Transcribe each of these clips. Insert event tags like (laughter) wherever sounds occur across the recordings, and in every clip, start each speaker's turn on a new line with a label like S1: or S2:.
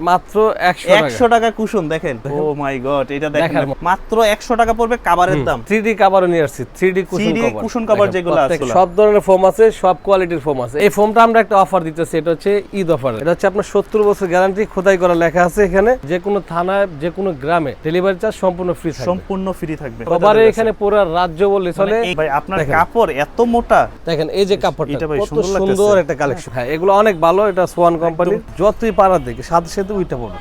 S1: মাত্র একশো
S2: একশো টাকা কুশন দেখেন। ও মাই গড এটা দেখেন মাত্র একশো টাকা পড়বে দাম।
S1: কাভারও নিয়ে আসছি three D cushion
S2: 3D
S1: cover
S2: যেগুলো আছে
S1: সব ধরনের ফোম আছে সব কোয়ালিটির ফোম আছে। এই ফোমটা আমরা একটা অফার দিতেছি এটা হচ্ছে ঈদ অফার এটা হচ্ছে আপনার সত্তর বছর গ্যারান্টি খোদাই করা লেখা আছে এখানে। যে কোনো থানায় যে কোনো গ্রামে ডেলিভারি চার্জ সম্পূর্ণ ফ্রি থাকবে।
S2: সম্পূর্ণ ফ্রি থাকবে।
S1: কভারে এখানে পুরো রাজ্য বললে চলে।
S2: মানে ভাই আপনার কাপড় এত মোটা।
S1: দেখেন এই যে কাপড়টা কত
S2: সুন্দর
S1: একটা কালেকশন হ্যাঁ এগুলো অনেক ভালো এটা সোয়ান কোম্পানি যতই পাড়া দেখে সাথে উইটা পড়বে।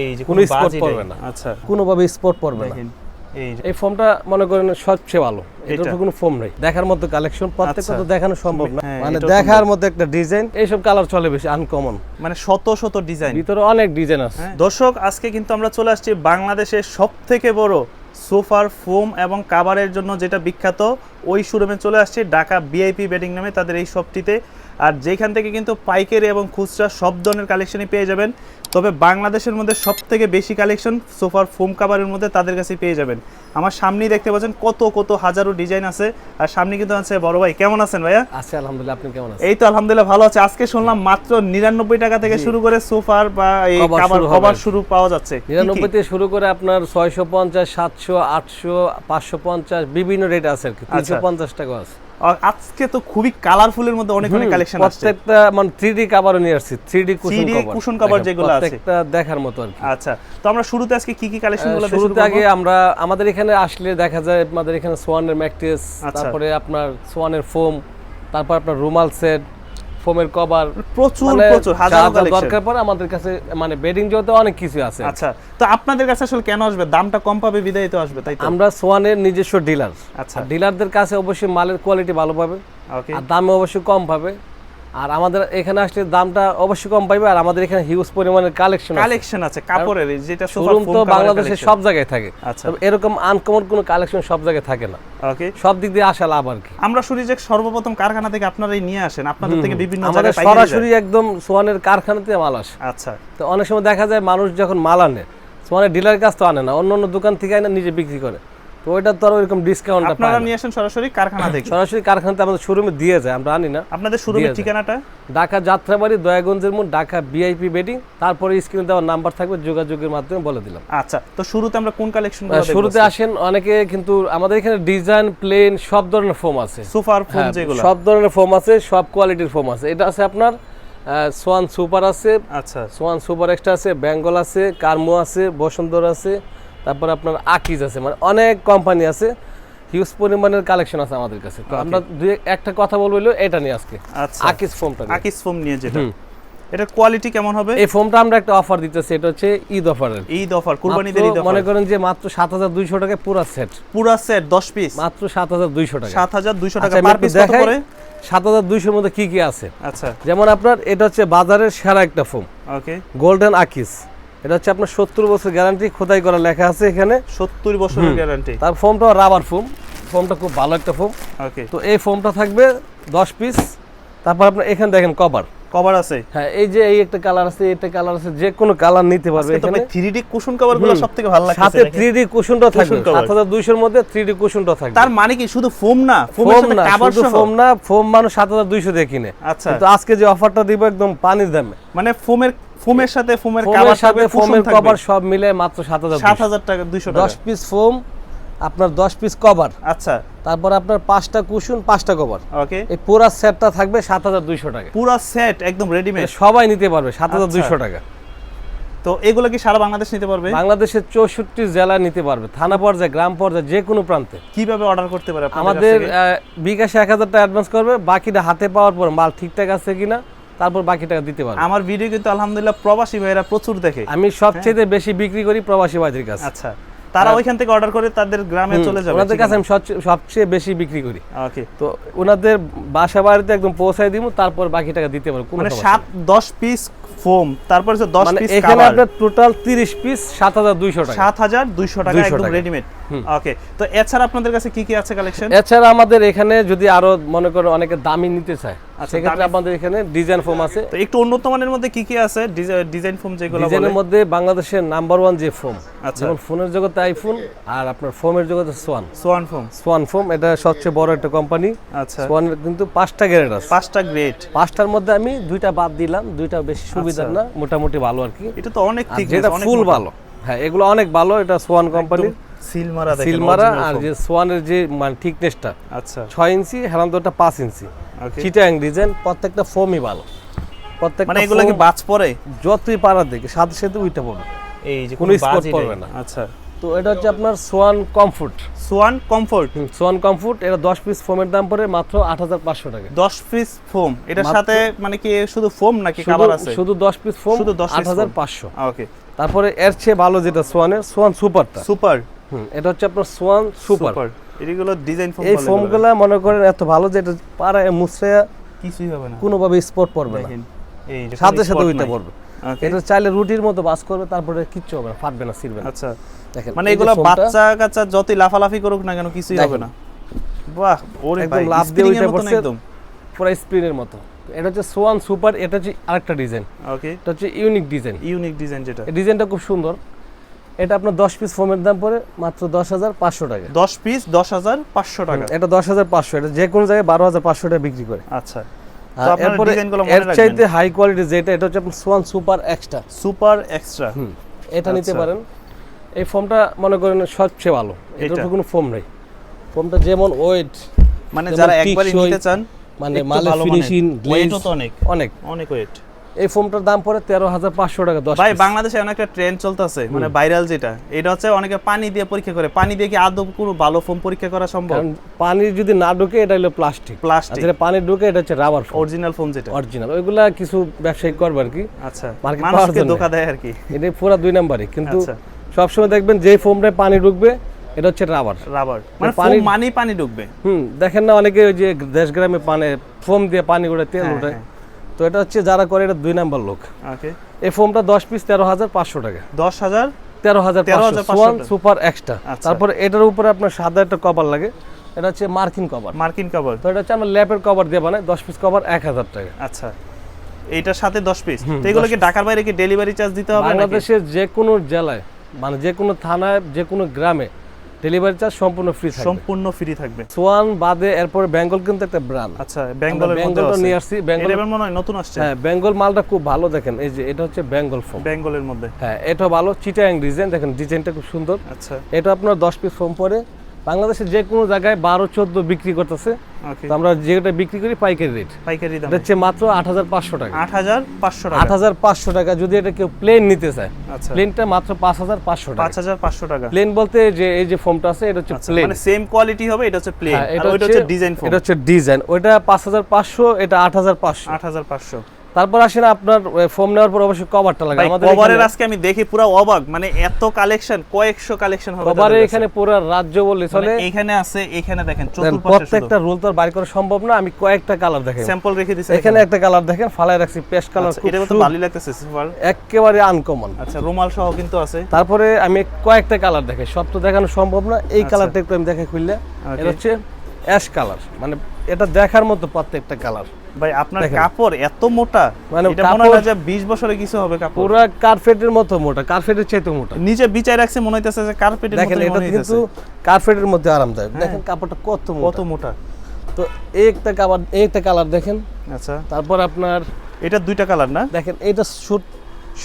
S2: এই যে
S1: কোনো
S2: বাজই
S1: পড়বে না।
S2: আচ্ছা।
S1: কোনোভাবে স্পট পড়বে না।
S2: এই
S1: ফোমটা মনে করেন সবচেয়ে ভালো। কোনো ফোম নেই। দেখার মতো কালেকশন প্রত্যেকটা তো
S2: আচ্ছা।
S1: দেখানো সম্ভব না।
S2: হ্যাঁ,
S1: মানে দেখার মতো একটা ডিজাইন এইসব কালার চলে বেশি আনকমন
S2: মানে শত শত ডিজাইন
S1: ভিতরে অনেক ডিজাইন আছে।
S2: হ্যাঁ। দর্শক আজকে কিন্তু আমরা চলে আসছি বাংলাদেশের সব থেকে বড় সোফার ফোম এবং কাভারের জন্য যেটা বিখ্যাত ওই শোরুমে চলে আসছি ঢাকা বিআইপি বেডিং নামে তাদের এই শপটিতে। আর যেখান থেকে কিন্তু পাইকারি এবং খুচরা সব ধরনের কালেকশনই পেয়ে যাবেন। তবে বাংলাদেশের মধ্যে সব থেকে বেশি কালেকশন সোফার ফোম কাভারের মধ্যে তাদের কাছে পেয়ে যাবেন। আমার সামনেই দেখতে পাচ্ছেন কত কত হাজারো ডিজাইন আছে। আর সামনে কিন্তু আছে বড় ভাই। কেমন আছেন ভাইয়া?
S1: আছে আলহামদুলিল্লাহ। আপনি কেমন আছেন?
S2: এই তো আলহামদুলিল্লাহ ভালো আছে। আজকে শুনলাম মাত্র নিরানব্বই টাকা থেকে শুরু করে সোফার বা এই কাভার
S1: শুরু
S2: কভার শুরু পাওয়া যাচ্ছে। কি কি?
S1: নিরানব্বই থেকে শুরু করে আপনার ছয়শো পঞ্চাশ সাতশো আটশো পাঁচশো পঞ্চাশ বিভিন্ন রেট আছে আর কি। তিনশো পঞ্চাশ টাকা আছে।
S2: আজকে তো খুবই কালারফুলের মধ্যে অনেক অনেক কালেকশন আছে
S1: প্রত্যেকটা মানে 3D কভারও নিয়ে আসছি three D cushion
S2: 3D
S1: cover
S2: cushion cover যেগুলো আছে।
S1: প্রত্যেকটা দেখার মতো আর কি।
S2: আচ্ছা তো আমরা শুরুতে আজকে কি কি
S1: কালেকশনগুলো শুরুতে আগে আমরা আমাদের এখানে আসলে দেখা যায় আমাদের এখানে সোয়ানের ম্যাট্রেস
S2: আচ্ছা।
S1: তারপরে আপনার সোয়ানের ফোম তারপর আপনার রুমাল সেট ফোমের কভার
S2: প্রচুর
S1: মানে
S2: প্রচুর হাজার
S1: দরকার পড়ে আমাদের কাছে মানে বেডিং জগতে অনেক কিছু আছে।
S2: আচ্ছা তো আপনাদের কাছে আসলে কেন আসবে? দামটা কম পাবে বিদায় তো আসবে তাই তো?
S1: আমরা সোয়ানের নিজস্ব ডিলার
S2: আচ্ছা।
S1: ডিলারদের কাছে অবশ্যই মালের কোয়ালিটি ভালো পাবে।
S2: ওকে
S1: আর দামে অবশ্যই কম পাবে। আর আমাদের এখানে আসলে দামটা অবশ্যই কম পাবে আর আমাদের এখানে হিউজ পরিমাণের কালেকশন
S2: কালেকশন আছে কাপড়ের যেটা
S1: শোরুম তো বাংলাদেশের সব জায়গায় থাকে।
S2: আচ্ছা।
S1: এরকম আনকমন কোনো কালেকশন সব জায়গায় থাকে না।
S2: ওকে
S1: সব দিক দিয়ে আসা লাভ আর কি।
S2: আমরা শুনি যে সর্বপ্রথম কারখানা থেকে আপনারাই নিয়ে আসেন আপনাদের থেকে বিভিন্ন জায়গায়
S1: সরাসরি একদম সোয়ানের কারখানাতে মাল আসে।
S2: আচ্ছা।
S1: তো অনেক সময় দেখা যায় মানুষ যখন মাল আনে সোয়ানের ডিলার কাছ তো আনে না অন্য অন্য দোকান থেকে আনে নিজে বিক্রি করে। তো ওইটা তো আর ওইরকম ডিসকাউন্টটা পায়
S2: আপনারা নিয়ে আসেন সরাসরি কারখানা থেকে
S1: সরাসরি কারখানাতে আমাদের শোরুমে দিয়ে যায় আমরা আনি না।
S2: আপনাদের শোরুমের ঠিকানাটা?
S1: ঢাকা যাত্রাবাড়ি দয়াগঞ্জের মোড় ঢাকা বিআইপি বেডিং তারপরে স্ক্রিনে দেওয়ার নাম্বার থাকবে যোগাযোগের মাধ্যমে বলে দিলাম।
S2: আচ্ছা তো শুরুতে আমরা কোন কালেকশন
S1: শুরুতে আসেন অনেকে কিন্তু আমাদের এখানে ডিজাইন প্লেন সব ধরনের ফোম আছে।
S2: ফোম
S1: হ্যাঁ,
S2: যেগুলো।
S1: সব ধরনের ফোম আছে সব কোয়ালিটির ফোম আছে। এটা আছে আপনার সোয়ান সুপার আছে।
S2: আচ্ছা।
S1: সোয়ান সুপার এক্সট্রা আছে বেঙ্গল আছে কার্মো আছে বসন্তর আছে তারপর আপনার আকিজ আছে মানে অনেক কোম্পানি আছে হিউজ পরিমাণের কালেকশন আছে আমাদের কাছে। তো আমরা দুই একটা কথা বলব হলো এটা নিয়ে আজকে
S2: আচ্ছা।
S1: আকিজ ফোমটা।
S2: আকিস ফোম নিয়ে যেটা। এটার কোয়ালিটি কেমন হবে?
S1: এই ফোমটা আমরা একটা অফার দিতেছি এটা হচ্ছে ঈদ অফার
S2: ঈদ অফার কুরবানিদের ঈদ অফার মনে
S1: করেন যে মাত্র সাত হাজার দুইশো টাকায় পুরো সেট
S2: পুরো সেট 10 পিস
S1: মাত্র সাত হাজার দুইশো টাকা
S2: 7200 টাকা
S1: আচ্ছা,
S2: পার পিস কত করে?
S1: সাত হাজার দুইশোর মধ্যে কি কি আছে?
S2: আচ্ছা।
S1: যেমন আপনার এটা হচ্ছে বাজারের সেরা একটা ফোম।
S2: ওকে
S1: গোল্ডেন আকিস এটা হচ্ছে আপনার সত্তর বছর গ্যারান্টি খোদাই করা লেখা আছে এখানে।
S2: 70 বছরের গ্যারান্টি
S1: তার ফোমটা রাবার ফোম ফোমটা খুব ভালো একটা ফোম
S2: ওকে
S1: তো এই ফোমটা থাকবে দশ পিস তারপর আপনার এখানে দেখেন কভার
S2: কভার আছে।
S1: হ্যাঁ এই যে এই একটা কালার আছে এটা কালার আছে যে কোনো কালার নিতে পারবে এখানে।
S2: ভাই 3D কুশন কভারগুলো সবথেকে ভালো লাগছে
S1: সাথে থ্রি ডি কুশনটা থাকবে
S2: Cushion cover।
S1: সাত হাজার দুইশোর মধ্যে থ্রি ডি কুশনটা থাকবে।
S2: তার মানে কি শুধু ফোম না? ফোমের
S1: ফোম
S2: সাথে
S1: না
S2: কভার সহ?
S1: ফোম না ফোম মানুষ সাত হাজার দুইশো দিয়ে কিনে।
S2: আচ্ছা।
S1: কিন্তু আজকে যে অফারটা দিব একদম পানির দামে।
S2: মানে ফোমের ফোমের সাথে ফোমের কভার
S1: সাথে ফোমের কভার সব মিলে মাত্র সাত হাজার
S2: 7000 টাকা 200 টাকা।
S1: দশ পিস ফোম আপনার দশ পিস কভার
S2: আচ্ছা।
S1: তারপর আপনার পাঁচটা কুশন পাঁচটা কভার
S2: ওকে
S1: এই পুরা সেটটা থাকবে সাত হাজার দুইশো টাকা।
S2: পুরো সেট একদম রেডিমেড
S1: সবাই নিতে পারবে সাত হাজার দুইশো
S2: আচ্ছা।
S1: টাকা।
S2: তো এগুলো কি সারা বাংলাদেশ নিতে পারবে?
S1: বাংলাদেশের চৌষট্টি জেলা নিতে পারবে থানা পর্যায়ে গ্রাম পর্যায়ে যে কোনো প্রান্তে।
S2: কীভাবে অর্ডার করতে পারে
S1: আমাদের বিকাশে এক হাজার টাকা অ্যাডভান্স করবে বাকিটা হাতে পাওয়ার পর মাল ঠিকঠাক আছে কিনা তারপর বাকি টাকা দিতে পারব।
S2: আমার ভিডিও কিন্তু আলহামদুলিল্লাহ প্রবাসী ভাইরা প্রচুর দেখে।
S1: আমি সবচেয়ে বেশি বিক্রি করি প্রবাসী ভাইদের কাছে।
S2: আচ্ছা তারা ওইখান থেকে অর্ডার করে তাদের গ্রামে চলে যাবে
S1: ওনাদের কাছে আমি সবচেয়ে- বেশি বিক্রি করি।
S2: ওকে
S1: তো ওনাদের বাসা বাড়িতে একদম পৌঁছায় দিব তারপর বাকি টাকা দিতে পারব
S2: মানে
S1: সমস্যা
S2: সাত দশ পিস ফোম তারপর হচ্ছে দশ
S1: মানে
S2: পিস
S1: এখানে
S2: কভার
S1: আপনার টোটাল তিরিশ পিস সাত হাজার দুইশো টাকা।
S2: সাত হাজার দুইশো টাকা একদম রেডিমেড ওকে তো এছাড়া আপনাদের কাছে কি কি আছে কালেকশন
S1: এছাড়া আমাদের এখানে যদি আরও মনে করেন অনেকে দামি নিতে চায়
S2: আচ্ছা,
S1: সেক্ষেত্রে আমাদের এখানে ডিজাইন ফোম আছে।
S2: তো একটু উন্নত মানের মধ্যে কি কি আছে? ডিজাইন ফোম যেগুলো
S1: ডিজাইনের মধ্যে বাংলাদেশের নাম্বার ওয়ান যে ফোম
S2: আচ্ছা।
S1: যেমন ফোনের জগতে আইফোন আর আপনার ফোমের জগতে Swan
S2: Swan foam
S1: Swan foam এটা সবচেয়ে বড় একটা কোম্পানি
S2: আচ্ছা।
S1: সোয়ানের কিন্তু পাঁচটা গ্রেড আছে।
S2: পাঁচটা গ্রেড
S1: পাঁচটার মধ্যে আমি দুইটা বাদ দিলাম দুইটা বেশি সুবিধার
S2: আচ্ছা।
S1: না মোটামুটি ভালো আর কি।
S2: এটা তো অনেক ঠিক
S1: যেটা ফুল ভালো। হ্যাঁ এগুলো অনেক ভালো এটা সোয়ান কোম্পানির
S2: সিল মারা দেখেন
S1: সিলমারা আর যে সোয়ানের যে মানে থিকনেসটা
S2: আচ্ছা।
S1: ছয় ইঞ্চি হেলান্তরটা পাঁচ ইঞ্চি। চিটাং ডিজাইন প্রত্যেকটা ফোমই ভালো। প্রত্যেকটা
S2: মানে এগুলো কি বাজ পড়ে?
S1: যতই পাড়ার দিকে সাথে সাথে উইটা পড়বে।
S2: এই যে
S1: কোনো spot পড়বে না।
S2: আচ্ছা।
S1: তো এটা হচ্ছে আপনার Swan comfort
S2: Swan comfort.
S1: Swan comfort এটা দশ পিস ফোমের দাম পড়ে মাত্র আট হাজার পাঁচশো টাকা।
S2: 10 পিস ফোম এটার সাথে মানে কি শুধু ফোম নাকি কভার আছে?
S1: শুধু দশ পিস ফোম
S2: শুধু 10
S1: আট হাজার পাঁচশো।
S2: ওকে
S1: তারপরে এর চেয়ে ভালো যেটা সোয়ানের সোয়ান সুপারটা।
S2: সুপার।
S1: হুম, এটা হচ্ছে আপনার সোয়ান সুপার।
S2: সুপার। এগুলো ডিজাইন ফোম
S1: এই ফোমগুলা মনে করেন এত ভালো যে এটা পাড়ায়
S2: কিছুই হবে না।
S1: কোনোভাবে স্পট পড়বে না। সাথে সাথে পড়বে। এটা চাইলে রুটির মতো বাস করবে তারপরে কিচ্ছু হবে না ফাটবে না ছিড়বে না।
S2: আচ্ছা।
S1: দেখেন
S2: মানে এগুলো বাচ্চা কাচ্চা যতই লাফালাফি করুক না কেন কিছুই হবে না। বাহ ওরে
S1: একদম
S2: ভাই
S1: লাফ দিয়ে
S2: মতন
S1: পড়ছে।
S2: একদম।
S1: পুরো স্প্রিনের মতো। এটা হচ্ছে সোয়ান সুপার এটা হচ্ছে আরেকটা ডিজাইন।
S2: ওকে
S1: এটা হচ্ছে ইউনিক ডিজাইন।
S2: ইউনিক ডিজাইন যেটা।
S1: ডিজাইনটা খুব সুন্দর। এটা আপনার দশ পিস ফোমের দাম পড়ে মাত্র দশ হাজার পাঁচশো টাকা।
S2: 10 পিস 10500 টাকা।
S1: এটা দশ হাজার পাঁচশো এটা যে কোনো জায়গায় বারো হাজার পাঁচশো টাকা বিক্রি করে।
S2: আচ্ছা।
S1: এরপরে এর চাইতে হাই কোয়ালিটি যেটা এটা হচ্ছে আপনার Swan super extra
S2: super extra
S1: এটা নিতে
S2: আচ্ছা।
S1: পারেন। এই ফোমটা মনে করেন সবচেয়ে ভালো। এটার
S2: এটা?
S1: তো কোনো ফোম নেই। ফোমটা যেমন ওয়েট
S2: মানে যারা একবারই নিতে চান
S1: মানে মালের। ফিনিশিং
S2: তো অনেক।
S1: অনেক।
S2: অনেক ওয়েট
S1: এই ফোমটার দাম পড়ে তেরো হাজার পাঁচশো টাকা দশ
S2: ভাই বাংলাদেশে এমন একটা ট্রেন্ড চলতেছে মানে ভাইরাল যেটা এটা হচ্ছে অনেকে পানি দিয়ে পরীক্ষা করে। পানি দিয়ে কি আদৌ কোনো ভালো ফোম পরীক্ষা করা সম্ভব?
S1: পানি যদি না ঢুকে এটা হলো প্লাস্টিক
S2: প্লাস্টিক
S1: যেটা পানি ঢুকে এটা হচ্ছে রাবার
S2: অরিজিনাল ফোম যেটা।
S1: অরিজিনাল ওইগুলা কিছু ব্যবসায়ী করবে আর কি।
S2: আচ্ছা। মানুষকে। ধোকা দেয় আর কি।
S1: এটা পুরা দুই নাম্বারই কিন্তু
S2: আচ্ছা।
S1: সবসময় দেখবেন যে ফোমটায় পানি ঢুকবে এটা হচ্ছে রাবার
S2: রাবার মানে
S1: পানি-
S2: মানেই পানি ঢুকবে।
S1: হুম দেখেন না অনেকে ওই যে দেশ গ্রামে পানে ফোম দিয়ে পানি উঠে তেল উঠে
S2: হ্যাঁ।
S1: তো এটা হচ্ছে যারা করে এটা দুই নাম্বার লোক
S2: ওকে
S1: এই ফোমটা দশ পিস তেরো হাজার পাঁচশো টাকা।
S2: দশ হাজার?
S1: তেরো হাজার
S2: 13,500
S1: সোয়ান
S2: টাকা।
S1: Super extra. তারপরে এটার উপরে আপনার সাদা একটা কভার লাগে। এটা হচ্ছে মার্কিন কভার
S2: মার্কিন কভার
S1: তো এটা হচ্ছে আমরা ল্যাপের কভার দিয়ে বানাই দশ পিস কভার এক হাজার টাকা।
S2: আচ্ছা। এইটার সাথে দশ পিস তো এগুলো কি ঢাকার বাইরে কি ডেলিভারি চার্জ দিতে হবে
S1: বাংলাদেশের যে কোনো জেলায় মানে যে কোনো থানায় যে কোনো গ্রামে ডেলিভারি চার্জ সম্পূর্ণ ফ্রি থাকবে।
S2: সম্পূর্ণ ফ্রি থাকবে।
S1: সোয়ান বাদে এরপরে বেঙ্গল কিন্তু একটা ব্র্যান্ড
S2: আচ্ছা বেঙ্গল
S1: বেঙ্গলটা নিয়ে আসছি বেঙ্গল
S2: এবার মনে হয় নতুন আসছে।
S1: হ্যাঁ বেঙ্গল মালটা খুব ভালো দেখেন এই যে এটা হচ্ছে বেঙ্গল ফোম
S2: বেঙ্গলের মধ্যে।
S1: হ্যাঁ এটা ভালো চিটাং ডিজাইন দেখেন ডিজাইনটা খুব সুন্দর।
S2: আচ্ছা।
S1: এটা আপনার দশ পিস ফোম পরে বাংলাদেশের যে কোনো জায়গায় বারো চোদ্দ বিক্রি করতেছে। আমরা যেটা বিক্রি করি পাইকারি রেট
S2: পাইকারি দাম।
S1: হচ্ছে মাত্র আট হাজার পাঁচশো টাকা।
S2: আট হাজার পাঁচশো
S1: আট হাজার পাঁচশো টাকা যদি এটা কেউ প্লেন নিতে চায়
S2: আচ্ছা।
S1: প্লেনটা মাত্র পাঁচ হাজার পাঁচশো টাকা।
S2: পাঁচ হাজার পাঁচশো টাকা।
S1: প্লেন বলতে যে এই যে ফোমটা আছে এটা হচ্ছে
S2: আচ্ছা,
S1: প্লেন
S2: মানে সেম কোয়ালিটি হবে এটা হচ্ছে প্লেন এটা হচ্ছে ডিজাইন ফোম
S1: এটা হচ্ছে ডিজাইন ওইটা পাঁচ হাজার পাঁচশো এটা আট হাজার পাঁচশো।
S2: আট হাজার পাঁচশো।
S1: তারপর আসেন আপনার ফোম নেওয়ার পর অবশ্যই কভারটা লাগে। আমাদের
S2: কভারের আজকে আমি দেখি পুরো অবাক মানে এত কালেকশন কয়েকশো কালেকশন হবে
S1: কভারে এখানে পুরো রাজ্য বললে
S2: মানে
S1: চলে।
S2: এখানে আছে এখানে দেখেন চতুর্পাশে
S1: প্রত্যেকটা রোল তো বাইর করা সম্ভব না আমি কয়েকটা কালার দেখেন
S2: স্যাম্পল রেখে দিছে
S1: এখানে একটা কালার দেখেন ফালায় রাখছি পেস্ট কালার
S2: আচ্ছা, এটা তো ভালোই লাগতেছে সুপার
S1: একেবারে আনকমন
S2: আচ্ছা রুমাল সহ কিন্তু আছে।
S1: তারপরে আমি কয়েকটা কালার দেখাই সব তো দেখানো সম্ভব না এই
S2: আচ্ছা।
S1: কালারটা একটু আমি দেখাই খুললে এটা হচ্ছে অ্যাশ কালার মানে এটা দেখার মতো প্রত্যেকটা কালার
S2: ভাই আপনার কাপড় এত মোটা
S1: মানে
S2: এটা মনে হয় যে 20 বছরে কিছু হবে কাপড়।
S1: পুরো কার্পেটের মতো মোটা কার্পেটের চাইতে মোটা।
S2: নিচে বিছায় রাখছে মনে হইতেছে যে কার্পেটের
S1: দেখেন এটা কিন্তু কার্পেটের মধ্যে আরামদায়ক। দেখেন কাপড়টা কত
S2: কত
S1: মোটা। তো একটা কালার একটা কালার দেখেন।
S2: আচ্ছা।
S1: তারপর আপনার
S2: এটা দুইটা কালার না?
S1: দেখেন এটা
S2: এইটা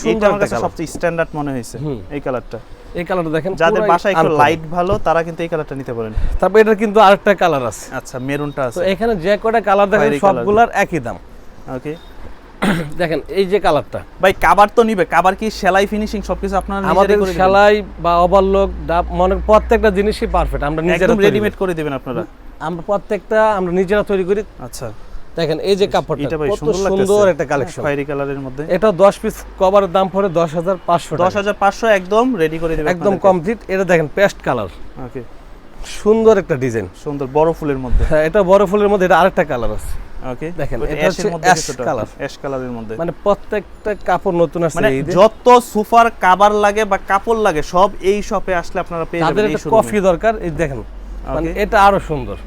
S1: সুন্দর একটা
S2: সবচেয়ে স্ট্যান্ডার্ড মনে হয়েছে। এই কালারটা।
S1: এই কালারটা দেখেন
S2: যাদের বাসায় একটু লাইট ভালো তারা কিন্তু এই কালারটা নিতে পারেন।
S1: তারপর এটা কিন্তু আরেকটা কালার আছে।
S2: আচ্ছা মেরুনটা
S1: তো এখানে যে কটা কালার দেখেন। সবগুলার একই দাম।
S2: ওকে (clears throat)
S1: দেখেন এই যে কালারটা।
S2: ভাই কাবার তো নিবে কাবার কি সেলাই ফিনিশিং সবকিছু আপনারা
S1: আমাদের সেলাই বা ওভারলোক ডাব মনে প্রত্যেকটা জিনিসই পারফেক্ট আমরা নিজেরা
S2: রেডিমেড
S1: করে
S2: দিবেন আপনারা।
S1: আমরা প্রত্যেকটা আমরা নিজেরা তৈরি করি।
S2: আচ্ছা।
S1: দেখেন এই যে কাপড়টা কত
S2: সুন্দর
S1: একটা কালেকশন
S2: খয়েরি কালারের মধ্যে।
S1: এটা দশ পিস কভারের দাম পড়ে দশ হাজার পাঁচশো
S2: দশ হাজার পাঁচশো একদম রেডি করে দিবেন
S1: একদম কমপ্লিট এটা দেখেন পেস্ট কালার
S2: ওকে
S1: সুন্দর একটা ডিজাইন
S2: সুন্দর বড় ফুলের মধ্যে।
S1: হ্যাঁ এটা বড় ফুলের মধ্যে এটা আরেকটা কালার আছে।
S2: ওকে
S1: দেখেন, এটা হচ্ছে অ্যাশ কালার।
S2: অ্যাশ কালারের মধ্যে।
S1: মানে প্রত্যেকটা কাপড় নতুন আসছে
S2: মানে যত সোফার কাবার লাগে বা কাপড় লাগে সব এই শপে আসলে আপনারা পেয়ে যাবেন
S1: একটা কফি দরকার এই দেখেন। মানে এটা আরও সুন্দর।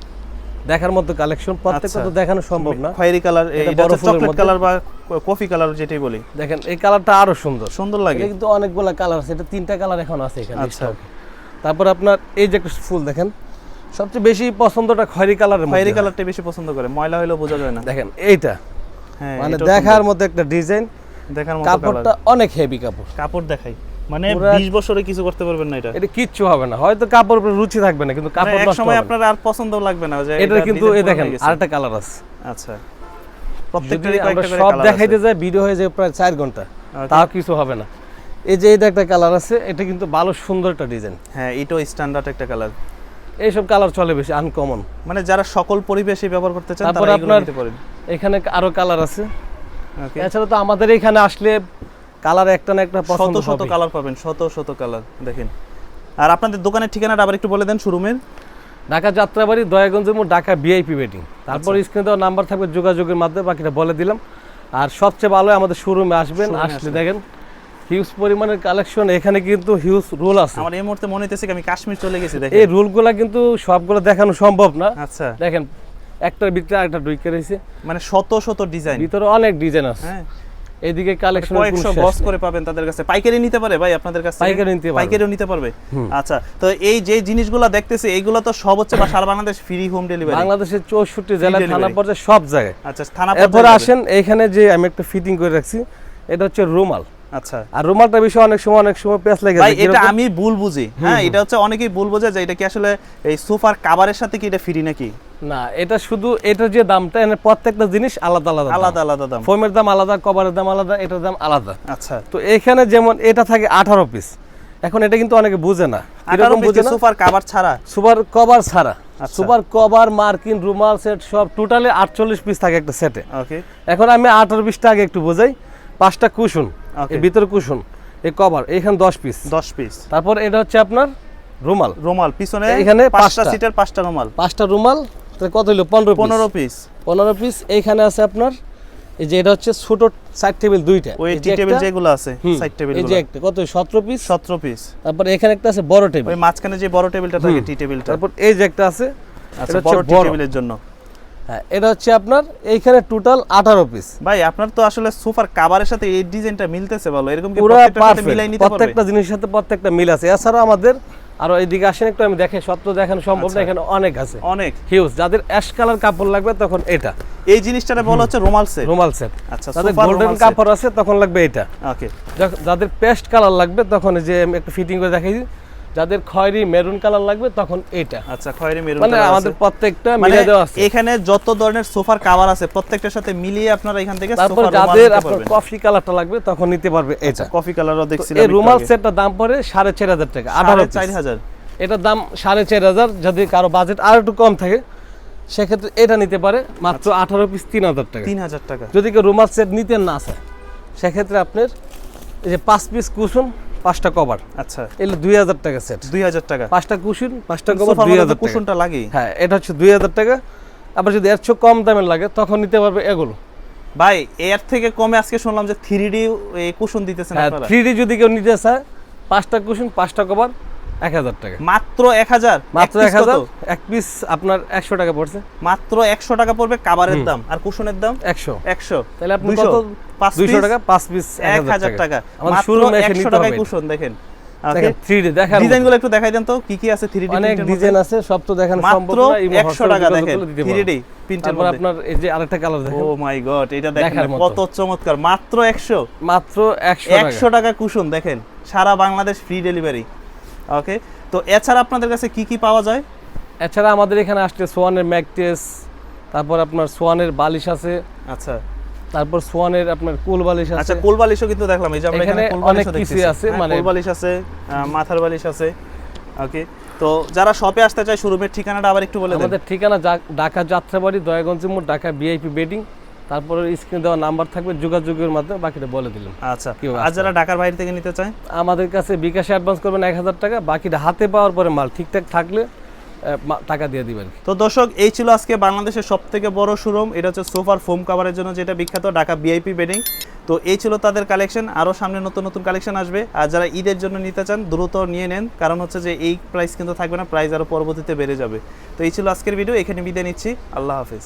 S1: দেখার মতো কালেকশন প্রত্যেকটা তো
S2: আচ্ছা।
S1: দেখানো সম্ভব না।
S2: খয়েরি কালার
S1: এটা
S2: চকলেট কালার বা কফি কালার যেটাই বলি।
S1: দেখেন এই কালারটা আরও সুন্দর।
S2: সুন্দর লাগে।
S1: এটা কিন্তু অনেকগুলো কালার আছে এটা তিনটা কালার এখন আছে এখানে
S2: আচ্ছা।
S1: তারপর আপনার এই যে ফুল দেখেন সবচেয়ে বেশি পছন্দটা খয়েরি কালারের
S2: খয়েরি কালারটা বেশি পছন্দ করে ময়লা হইলেও বোঝা যায় না।
S1: দেখেন এইটা।
S2: হ্যাঁ
S1: মানে দেখার মতো একটা ডিজাইন
S2: দেখার মতো
S1: কাপড়টা অনেক হেভি কাপড়।
S2: কাপড় দেখাই। মানে 20 বছরে কিছু করতে পারবেন না এটা।
S1: এটা কিচ্ছু হবে না। হয়তো কাপড় উপরে রুচি থাকবে না কিন্তু
S2: মানে
S1: কাপড় নষ্ট
S2: সময় আপনার আর পছন্দ লাগবে না যে
S1: এটা কিন্তু এই দেখেন আরেকটা কালার আছে।
S2: আচ্ছা।
S1: যদি
S2: প্রত্যেকটারই
S1: আমরা
S2: কয়েকটা করে
S1: সব দেখাইতে যাই ভিডিও হয়ে যায় প্রায় চার
S2: ঘণ্টা।
S1: তাও কিছু হবে না। এই যে এটা একটা কালার আছে এটা কিন্তু ভালো সুন্দর একটা ডিজাইন
S2: হ্যাঁ এটাও স্ট্যান্ডার্ড একটা কালার
S1: এইসব কালার চলে বেশি আনকমন
S2: মানে যারা সকল পরিবেশে ব্যবহার করতে চান তারা এগুলো নিতে পারেন।
S1: এখানে আরও কালার আছে। এছাড়া তো আমাদের এখানে আসলে কালার একটা না একটা
S2: শত শত কালার পাবেন শত শত কালার দেখেন। আর আপনাদের দোকানের ঠিকানাটা আবার একটু বলে দেন শোরুমের।
S1: ঢাকা যাত্রাবাড়ি দয়াগঞ্জ এবং ঢাকা ভিআইপি ওয়েটিং তারপর
S2: আচ্ছা।
S1: স্ক্রিনে দেওয়া নাম্বার থাকবে যোগাযোগের মাধ্যমে বাকিটা বলে দিলাম। আর সবচেয়ে ভালো আমাদের শোরুমে আসবেন আসলে দেখেন হিউজ পরিমাণের কালেকশন এখানে কিন্তু হিউজ রোল আছে।
S2: আমার এই মুহূর্তে মনে হইতেছে আমি কাশ্মীর চলে গেছি দেখেন।
S1: এই রোলগুলা কিন্তু সবগুলো দেখানো সম্ভব না।
S2: আচ্ছা।
S1: দেখেন একটার ভিতরে আরেকটা ঢুকে রয়েছে।
S2: মানে শত শত ডিজাইন
S1: ভিতরে অনেক ডিজাইন আছে।
S2: হ্যাঁ।
S1: এইদিকে কালেকশন
S2: কয়েকশো করে পাবেন তাদের কাছে। পাইকারি নিতে পারে ভাই আপনাদের কাছে?
S1: পাইকারি নিতে পারবে।
S2: পাইকারিও নিতে পারবে? আচ্ছা তো এই যে জিনিসগুলো দেখতেছি এইগুলো তো সব হচ্ছে বা সারা বাংলাদেশ ফ্রি হোম ডেলিভারি
S1: বাংলাদেশের চৌষট্টি জেলা থানা। পর্যায়ে সব জায়গায়।
S2: আচ্ছা থানা পর্যায়ে
S1: আসেন এইখানে যে আমি একটা ফিটিং করে রাখছি এটা হচ্ছে রুমাল।
S2: আচ্ছা।
S1: আর রুমালটা বিষয়ে অনেক সময় অনেক সময় পেঁচ লেগে
S2: ভাই
S1: যায়।
S2: এটা আমি ভুল বুঝি। হ্যাঁ এটা হচ্ছে অনেকেই ভুল বোঝে যে এটা কি আসলে এই সোফার কাভারের সাথে কি এটা ফ্রি নাকি?
S1: না এটা শুধু এটার যে দামটা এনে প্রত্যেকটা জিনিস আলাদা আলাদা
S2: আলাদা আলাদা দাম।
S1: ফোমের দাম আলাদা কভারের দাম আলাদা এটার দাম আলাদা।
S2: আচ্ছা।
S1: তো এখানে যেমন এটা থাকে আঠারো পিস এখন এটা কিন্তু অনেকে বুঝে না। কীরকম বুঝে না?
S2: সোফার কাভার ছাড়া?
S1: সুপার কভার ছাড়া।
S2: আচ্ছা।
S1: সুপার কভার মার্কিন রুমাল সেট সব টোটালি আটচল্লিশ পিস থাকে একটা সেটে
S2: ওকে
S1: এখন আমি আঠারো পিসটা আগে একটু বোঝাই। পাঁচটা কুশন. এর ভিতরে কুশন এই কভার এখানে দশ পিস
S2: দশ পিস
S1: তারপর এটা হচ্ছে আপনার রুমাল।
S2: রুমাল পিছনে
S1: এইখানে
S2: পাঁচটা। সিটের পাঁচটা রুমাল।
S1: পাঁচটা রুমাল তাহলে কত হলো পনেরো
S2: পনেরো
S1: পনেরো
S2: পিস
S1: পনেরো পিস এইখানে আছে আপনার এই যে এটা হচ্ছে ছোট সাইড টেবিল দুইটা।
S2: ওই টি টেবিল যেগুলো আছে সাইড টেবিল
S1: এই যে একটা কত সতেরো পিস
S2: সতেরো পিস
S1: তারপর এখানে একটা আছে বড় টেবিল
S2: ওই মাঝখানে যে বড় টেবিলটা থাকে টি টেবিলটা
S1: তারপর এই যে একটা আছে
S2: আচ্ছা
S1: এটা হচ্ছে
S2: বড় টি টেবিলের জন্য।
S1: এটা হচ্ছে আপনার এইখানে টোটাল আঠারো পিস
S2: ভাই আপনার তো আসলে সোফার কাভারের সাথে এই ডিজাইনটা মিলতেছে ভালো। এরকম কি
S1: পুরো
S2: সাথে মিলাই নিতে পারবে?
S1: প্রত্যেকটা জিনিসের সাথে প্রত্যেকটা মিল আছে। এছাড়া আমাদের আরও এইদিকে আসেন একটু আমি দেখে তো দেখানো সম্ভব না
S2: আচ্ছা।
S1: এখানে অনেক আছে।
S2: অনেক।
S1: হিউজ যাদের অ্যাশ কালার কাপড় লাগবে তখন এটা।
S2: এই জিনিসটারে বলা হচ্ছে রোমাল সেট
S1: রুমাল সেট
S2: আচ্ছা
S1: যাদের গোল্ডেন কাপড় আছে তখন লাগবে এটা।
S2: ওকে
S1: যাদের পেস্ট কালার লাগবে তখন যে আমি একটা ফিটিং করে দেখাই দিই। যাদের খয়েরি মেরুন কালার লাগবে তখন এটা
S2: আচ্ছা খয়েরি মেরুন
S1: মানে আমাদের প্রত্যেকটা
S2: মানে
S1: মিলে দেওয়া আছে।
S2: এখানে যত ধরনের সোফার কাভার আছে প্রত্যেকটার সাথে মিলিয়ে আপনারা এখান থেকে
S1: তারপর যাদের আপনার কফি কালারটা লাগবে তখন নিতে পারবে এটা
S2: কফি কালারও দেখছিলাম
S1: এই রুমাল
S2: আগে।
S1: সেটটার দাম পড়ে সাড়ে চার হাজার টাকা
S2: সাড়ে
S1: আঠারো
S2: চার
S1: piece।
S2: হাজার।
S1: এটার দাম সাড়ে চার হাজার যদি কারও বাজেট আর একটু কম থাকে সেক্ষেত্রে এটা নিতে পারে মাত্র আঠারো পিস তিন হাজার টাকা।
S2: তিন হাজার টাকা।
S1: যদি কেউ রুমাল সেট নিতে না চায় সেক্ষেত্রে আপনার এই যে পাঁচ পিস কুশন পাঁচটা কভার।
S2: আচ্ছা।
S1: এগুলো দুই হাজার টাকা সেট
S2: দুই হাজার টাকা।
S1: পাঁচটা কুশন পাঁচটা কভার দুই হাজার
S2: কুশনটা লাগে
S1: হ্যাঁ এটা হচ্ছে দুই হাজার টাকা। আবার যদি এর চেয়ে কম দামের লাগে তখন নিতে পারবে এগুলো।
S2: ভাই এর থেকে কমে আজকে শুনলাম যে থ্রি ডি কুশন দিতেছেন
S1: হ্যাঁ
S2: ডি
S1: থ্রি যদি কেউ নিতে চায় পাঁচটা কুশন পাঁচটা কভার এক হাজার টাকা।
S2: মাত্র এক হাজার?
S1: মাত্র এক হাজার? এক পিস আপনার একশো টাকা পড়ছে।
S2: মাত্র একশো টাকা পড়বে কাবারের দাম। আর কুশনের দাম?
S1: একশো।
S2: একশো।
S1: তাহলে আপনি কত? দুইশো টাকা পাঁচ পিস
S2: এক হাজার টাকা। একশো টাকায় কুশন দেখেন।
S1: দেখেন থ্রি ডি দেখার
S2: ডিজাইন একটু দেখাই দেন তো কি কি আছে থ্রি
S1: অনেক ডিজাইন আছে সব তো দেখানো সম্ভব না
S2: একশো টাকা দেখেন থ্রি ডি প্রিন্টের মধ্যে।
S1: আপনার এই যে আরেকটা কালার
S2: ও মাই গড এটা দেখেন কত চমৎকার মাত্র একশো।
S1: মাত্র একশো
S2: একশো টাকা। কুশন দেখেন সারা বাংলাদেশ ফ্রি ডেলিভারি ওকে তো এছাড়া আপনাদের কাছে কি কি পাওয়া যায়?
S1: এছাড়া আমাদের এখানে আসলে সোয়ানের ম্যাকটেস তারপর আপনার সোয়ানের বালিশ আছে।
S2: আচ্ছা।
S1: তারপর সোয়ানের আপনার কুল বালিশ আছে।
S2: আচ্ছা কোল বালিশও কিন্তু দেখলাম এই যে আমরা এখানে কোল
S1: অনেক কিছুই
S2: দেখতেছি।
S1: আছে,
S2: হ্যাঁ,
S1: মানে-
S2: কোল বালিশ আছে মাথার বালিশ আছে ওকে তো যারা শপে আসতে চায় শোরুমের ঠিকানাটা আবার একটু বলে দেন।
S1: আমাদের ঠিকানা ঢাকা যাত্রাবাড়ি দয়াগঞ্জ মোড় ঢাকা ভিআইপি বেডিং তারপরে স্ক্রিনে দেওয়া নাম্বার থাকবে যোগাযোগের মাধ্যমে বাকিটা বলে দিলাম।
S2: আচ্ছা
S1: কেউ
S2: আর যারা ঢাকার বাইরে থেকে নিতে চায়?
S1: আমাদের কাছে বিকাশে অ্যাডভান্স করবেন এক হাজার টাকা বাকিটা হাতে পাওয়ার পরে মাল ঠিকঠাক থাকলে টাকা দিয়ে দিবেন।
S2: তো দর্শক এই ছিল আজকে বাংলাদেশের সব থেকে বড় শোরুম। এটা হচ্ছে সোফার ফোম কাভারের জন্য যেটা বিখ্যাত ঢাকা বিআইপি বেডিং তো এই ছিল তাদের কালেকশন আরও সামনে নতুন নতুন কালেকশন আসবে। আর যারা ঈদের জন্য নিতে চান দ্রুত নিয়ে নেন। কারণ হচ্ছে যে এই প্রাইস কিন্তু থাকবে না প্রাইস আরও পরবর্তীতে বেড়ে যাবে। তো এই ছিল আজকের ভিডিও এখানে বিদায় নিচ্ছি। আল্লাহ হাফিজ।